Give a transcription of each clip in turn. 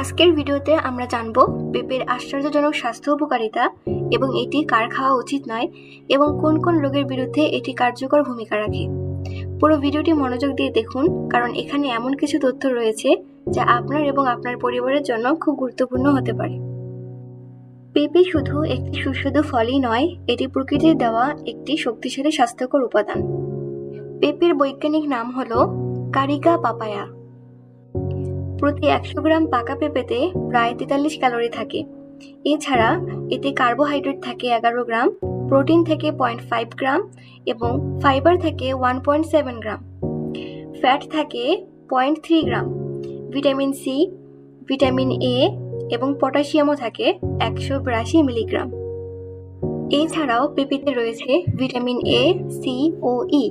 আজকের ভিডিওতে আমরা জানব পেঁপের আশ্চর্যজনক স্বাস্থ্য উপকারিতা এবং এটি কার খাওয়া উচিত নয় এবং কোন কোন রোগের বিরুদ্ধে এটি কার্যকর ভূমিকা রাখে। পুরো ভিডিওটি মনোযোগ দিয়ে দেখুন, কারণ এখানে এমন কিছু তথ্য রয়েছে যা আপনার এবং আপনার পরিবারের জন্য খুব গুরুত্বপূর্ণ হতে পারে। পেঁপে শুধু একটি সুস্বাদু ফলই নয়, এটি প্রকৃতির দেওয়া একটি শক্তিশালী স্বাস্থ্যকর উপাদান। পেঁপের বৈজ্ঞানিক নাম হলো কারিকা পাপায়া। প্রতি একশো গ্রাম পাকা পেঁপেতে প্রায় তেতাল্লিশ ক্যালোরি থাকে। এছাড়া এতে কার্বোহাইড্রেট থাকে এগারো গ্রাম, প্রোটিন থেকে পয়েন্ট ফাইভ গ্রাম এবং ফাইবার থাকে ওয়ান পয়েন্ট সেভেন গ্রাম। ফ্যাট থাকে point three gram. Vitamin C, vitamin A এবং পটাশিয়ামও থাকে একশো বিরাশি মিলিগ্রাম। এছাড়াও পেঁপেতে রয়েছে ভিটামিন এ, সি ও ই।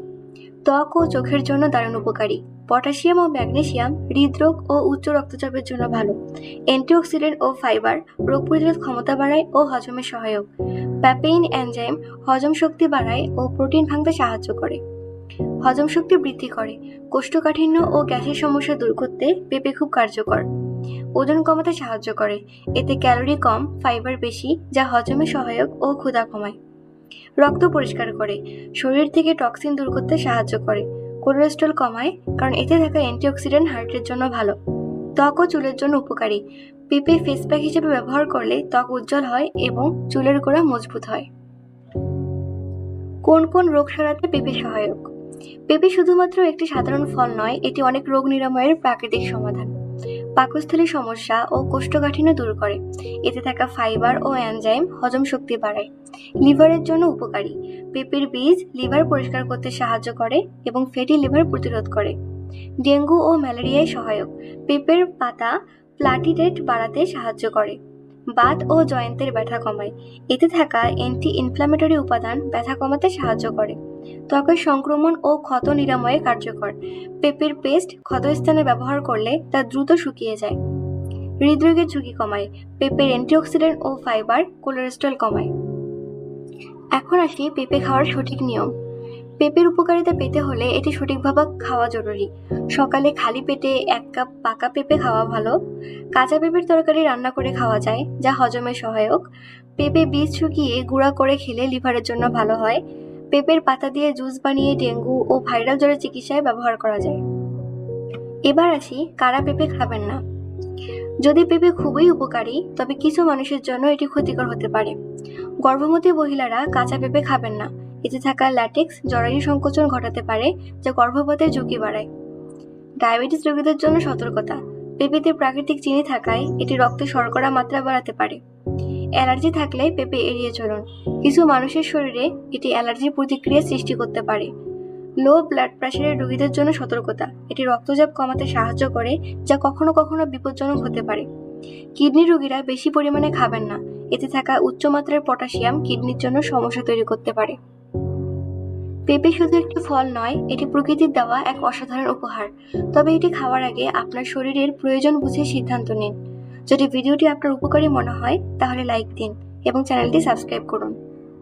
ত্বক ও চোখের জন্য দারুণ উপকারী। পটাশিয়াম ও ম্যাগনেসিয়াম, হৃদরোগ ও উচ্চ রক্তচাপের জন্য ভালো। অ্যান্টিঅক্সিডেন্ট ও ফাইবার, রোগ প্রতিরোধ ক্ষমতা বাড়ায় ও হজমে সহায়ক। প্যাপেইন এনজাইম হজম শক্তি বাড়ায় ও প্রোটিন ভাঙতে সাহায্য করে। হজম শক্তি বৃদ্ধি করে। কোষ্ঠকাঠিন্য ও গ্যাসের সমস্যা দূর করতে পেঁপে খুব কার্যকর। ওজন কমাতে সাহায্য করে। এতে ক্যালোরি কম, ফাইবার বেশি, যা হজমে সহায়ক ও ক্ষুধা কমায়। রক্ত পরিষ্কার করে। শরীর থেকে টক্সিন দূর করতে সাহায্য করে। কোলেস্ট্রল কমায়, কারণ এতে থাকা অ্যান্টিঅক্সিডেন্ট হার্টের জন্য ভালো। ত্বক ও চুলের জন্য উপকারী। পেঁপে ফেস প্যাক হিসেবে ব্যবহার করলে ত্বক উজ্জ্বল হয় এবং চুলের গোড়া মজবুত হয়। কোন কোন রোগ সারাতে পেঁপে সহায়ক? পেঁপে শুধুমাত্র একটি সাধারণ ফল নয়, এটি অনেক রোগ নিরাময়ের প্রাকৃতিক সমাধান। পাকস্থলীর সমস্যা ও কোষ্ঠকাঠিন্য দূর করে। এতে থাকা ফাইবার ও অ্যানজাইম হজম শক্তি বাড়ায়। লিভারের জন্য উপকারী। পেঁপের বীজ লিভার পরিষ্কার করতে সাহায্য করে এবং ফ্যাটি লিভার প্রতিরোধ করে। ডেঙ্গু ও ম্যালেরিয়ায় সহায়ক। পেঁপের পাতা প্লাটিলেট বাড়াতে সাহায্য করে। বাত ও জয়েন্টের ব্যথা কমায়। এতে থাকা অ্যান্টি ইনফ্ল্যামেটরি উপাদান ব্যথা কমাতে সাহায্য করে। ত্বকের সংক্রমণ ও ক্ষত নিরাময়ে কার্যকর। পেঁপের পেস্ট ক্ষতস্থানে ব্যবহার করলে তা দ্রুত শুকিয়ে যায়। হৃদরোগের ঝুঁকি কমায়। পেঁপের অ্যান্টিঅক্সিডেন্ট ও ফাইবার কোলেস্ট্রল কমায়। এখন আসি পেঁপে খাওয়ার সঠিক নিয়ম। পেঁপের উপকারিতা পেতে হলে এটি সঠিকভাবে খাওয়া জরুরি। সকালে খালি পেটে এক কাপ পাকা পেঁপে খাওয়া ভালো। কাঁচা পেঁপের তরকারি রান্না করে খাওয়া যায়, যা হজমে সহায়ক। পেঁপে বীজ শুকিয়ে গুঁড়া করে খেলে লিভারের জন্য ভালো হয়। পেঁপের পাতা দিয়ে জুস বানিয়ে ডেঙ্গু ও ভাইরাল জ্বরের চিকিৎসায় ব্যবহার করা যায়। এবার আসি, কারা পেঁপে খাবেন না? যদি পেঁপে খুবই উপকারী, তবে কিছু মানুষের জন্য এটি ক্ষতিকর হতে পারে। গর্ভবতী মহিলারা কাঁচা পেঁপে খাবেন না। এতে থাকা ল্যাটেক্স জরায়ু সংকোচন ঘটাতে পারে, যা গর্ভপাতের ঝুঁকি বাড়ায়। ডায়াবেটিস রোগীদের জন্য সতর্কতা। পেঁপেতে প্রাকৃতিক চিনি থাকায় এটি রক্তে শর্করা মাত্রা বাড়াতে পারে। অ্যালার্জি থাকলে পেঁপে এড়িয়ে চলুন। কিছু মানুষের শরীরে এটি অ্যালার্জির প্রতিক্রিয়া সৃষ্টি করতে পারে। লো ব্লাড প্রেশারের রোগীদের জন্য সতর্কতা। এটি রক্তচাপ কমাতে সাহায্য করে, যা কখনো কখনো বিপজ্জনক হতে পারে। কিডনি রোগীরা বেশি পরিমাণে খাবেন না। এতে থাকা উচ্চমাত্রার পটাশিয়াম কিডনির জন্য সমস্যা তৈরি করতে পারে। পেঁপে শুধু একটি ফল নয়, এটি প্রকৃতির দেওয়া এক অসাধারণ উপহার। তবে এটি খাওয়ার আগে আপনার শরীরের প্রয়োজন বুঝে সিদ্ধান্ত নিন। যদি ভিডিওটি আপনার উপকারী মনে হয়, তাহলে লাইক দিন এবং চ্যানেলটি সাবস্ক্রাইব করুন।